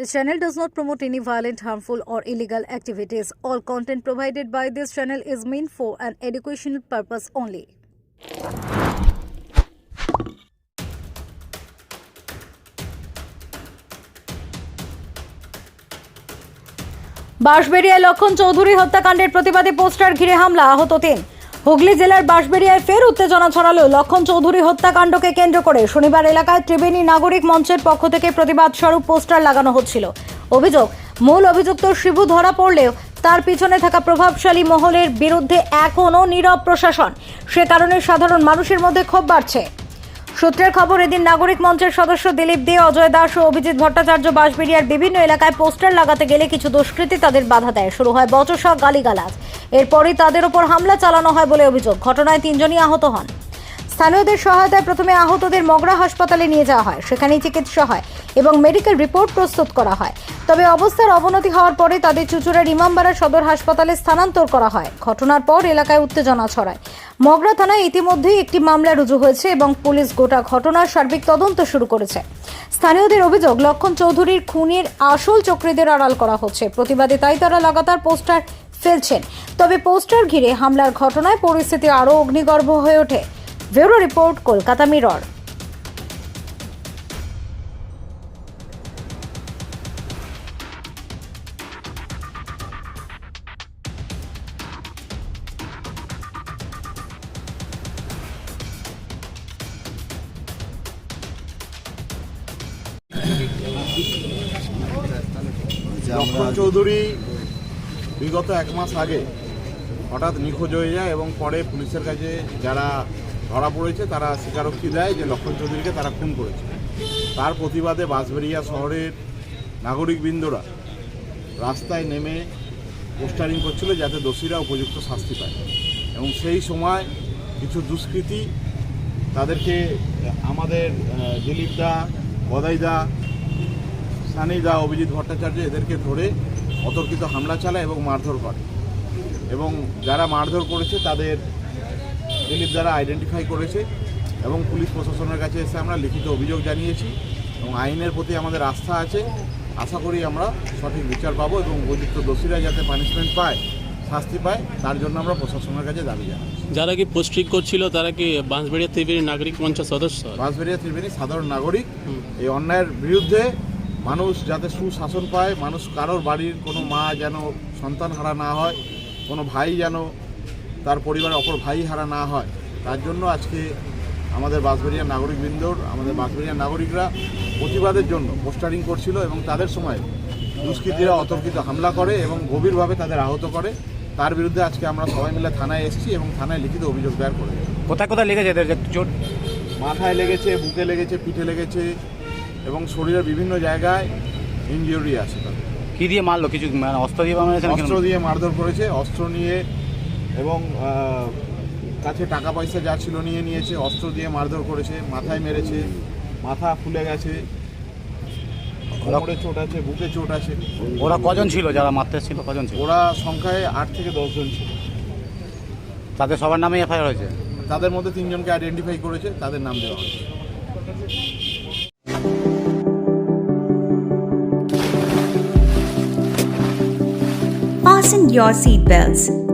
This channel does not promote any violent, harmful, or illegal activities. All content provided by this channel is meant for an educational purpose only. বাঁশবেড়িয়ায় লক্ষণ চৌধুরী হত্যাকাণ্ডের প্রতিবাদে poster ঘিরে হামলা আহত তিন হুগলি জেলার বাঁশবেড়িয়ায় ফের উত্তেজনা ছড়ালো। লক্ষণ চৌধুরী হত্যাকাণ্ডকে কেন্দ্র করে শনিবার এলাকায় ত্রিবেণী নাগরিক মঞ্চের পক্ষ থেকে প্রতিবাদ স্বরূপ পোস্টার লাগানো হচ্ছিল। অভিযোগ, মূল অভিযুক্ত শিবু ধরা পড়লেও তার পিছনে থাকা প্রভাবশালী মহলের বিরুদ্ধে এখনও নীরব প্রশাসন। সে কারণে সাধারণ মানুষের মধ্যে ক্ষোভ বাড়ছে। সূত্রের খবর, এদিন নাগরিক মঞ্চের সদস্য দিলীপ দে, অজয় দাস ও অভিজিৎ ভট্টাচার্য বাঁশবেড়িয়ার বিভিন্ন এলাকায় পোস্টার লাগাতে গেলে কিছু দুষ্কৃতী তাদের বাধা দেয়। শুরু হয় বচসা গালিগালাজ। এরপরই তাদের ওপর হামলা চালানো হয় বলে অভিযোগ। ঘটনায় তিনজনই আহত হন। স্থানীয়দের সহায়তায় প্রথমে আহতদের মগরা হাসপাতালে নিয়ে যাওয়া হয়, সেখানেই চিকিৎসা হয় এবং মেডিকেল রিপোর্ট প্রস্তুত করা হয়। তবে অবস্থার অবনতি হওয়ার পরে তাদের চুচুড়ার ইমামবাড়া সদর হাসপাতালে স্থানান্তর করা হয়। ঘটনার পর এলাকায় উত্তেজনা ছড়ায়। মগরা থানায় ইতিমধ্যেই একটি মামলা রুজু হয়েছে এবং পুলিশ গোটা ঘটনার সার্বিক তদন্ত শুরু করেছে। স্থানীয়দের অভিযোগ, লক্ষণ চৌধুরীর খুনের আসল চক্রীদের আড়াল করা হচ্ছে। প্রতিবাদে তাই তারা লাগাতার পোস্টার ফেলছেন। তবে পোস্টার ঘিরে হামলার ঘটনায় পরিস্থিতি আরও অগ্নিগর্ভ হয়ে ওঠে। Bureau report Kolkata Mirror. Chowdhury বিগত এক মাস আগে হঠাৎ নিখোঁজ হয়ে যায় এবং পরে পুলিশের কাছে যারা ধরা পড়েছে, তারা স্বীকারোক্তি দেয় যে লক্ষণ চৌধুরীকে তারা খুন করেছে। তার প্রতিবাদে বাঁশবেড়িয়া শহরের নাগরিকবৃন্দরা রাস্তায় নেমে পোস্টারিং করছিল যাতে দোষীরা উপযুক্ত শাস্তি পায়। এবং সেই সময় কিছু দুষ্কৃতী তাদেরকে, আমাদের দিলীপ দা গদাই দা, সানি দা, অভিজিৎ ভট্টাচার্য এদেরকে ধরে অতর্কিত হামলা চালায় এবং মারধর করে। এবং যারা মারধর করেছে তাদের দিলীপ দ্বারা আইডেন্টিফাই করেছে এবং পুলিশ প্রশাসনের কাছে এসে আমরা লিখিত অভিযোগ জানিয়েছি এবং আইনের প্রতি আমাদের আস্থা আছে। আশা করি আমরা সঠিক বিচার পাবো এবং উপযুক্ত দোষীরা যাতে পানিশমেন্ট পায় শাস্তি পায় তার জন্য আমরা প্রশাসনের কাছে দাবি জানাই। যারা কি পোস্টিং করছিল তারা কি বাঁশবেড়িয়া ত্রিবেণী নাগরিক মঞ্চের সদস্য? বাঁশবেড়িয়া ত্রিবেণী সাধারণ নাগরিক। এই অন্যায়ের বিরুদ্ধে মানুষ যাতে সুশাসন পায় মানুষ কারোর বাড়ির কোনো মা যেন সন্তান হারা না হয় কোনো ভাই যেন তার পরিবারে অপর ভাই হারা না হয়। তার জন্য আজকে আমাদের বাঁশবেড়িয়ার নাগরিকবৃন্দর আমাদের বাঁশবেড়িয়ার নাগরিকরা প্রতিবাদের জন্য পোস্টারিং করছিল এবং তাদের সময় দুষ্কৃতীরা অতর্কিত হামলা করে এবং গভীরভাবে তাদের আহত করে। তার বিরুদ্ধে আজকে আমরা সবাই মিলে থানায় এসেছি এবং থানায় লিখিত অভিযোগ দায়ের করে কোথায় কোথায় লেগেছে এদের চোট? মাথায় লেগেছে বুকে লেগেছে পিঠে লেগেছে এবং শরীরের বিভিন্ন জায়গায় ইনজিউরি আছে তাদের। কি দিয়ে মারলো? কিছু মানে অস্ত্র দিয়ে অস্ত্র দিয়ে মারধর করেছে অস্ত্র নিয়ে এবং কাছে টাকা পয়সা যা ছিল নিয়ে নিয়েছে অস্ত্র দিয়ে মারধর করেছে মাথায় মেরেছে মাথা ফুলে গেছে কোমরে চোট আছে বুকে চোট আছে। ওরা কজন ছিল? যারা মারতে ছিল কজন ছিল? ওরা সংখ্যায় আট থেকে দশজন ছিল। তাদের সবার নামে এফআইআর হয়েছে? তাদের মধ্যে তিনজনকে আইডেন্টিফাই করেছে তাদের নাম দেওয়া হয়েছে। Fasten your seatbelts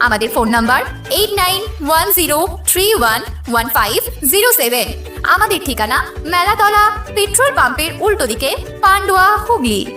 আমাদের phone number eight nine one zero three one one five zero seven. আমাদের ঠিকানা মেলাতলা পেট্রোল পাম্পের উল্টো দিকে পান্ডুয়া হুগলি।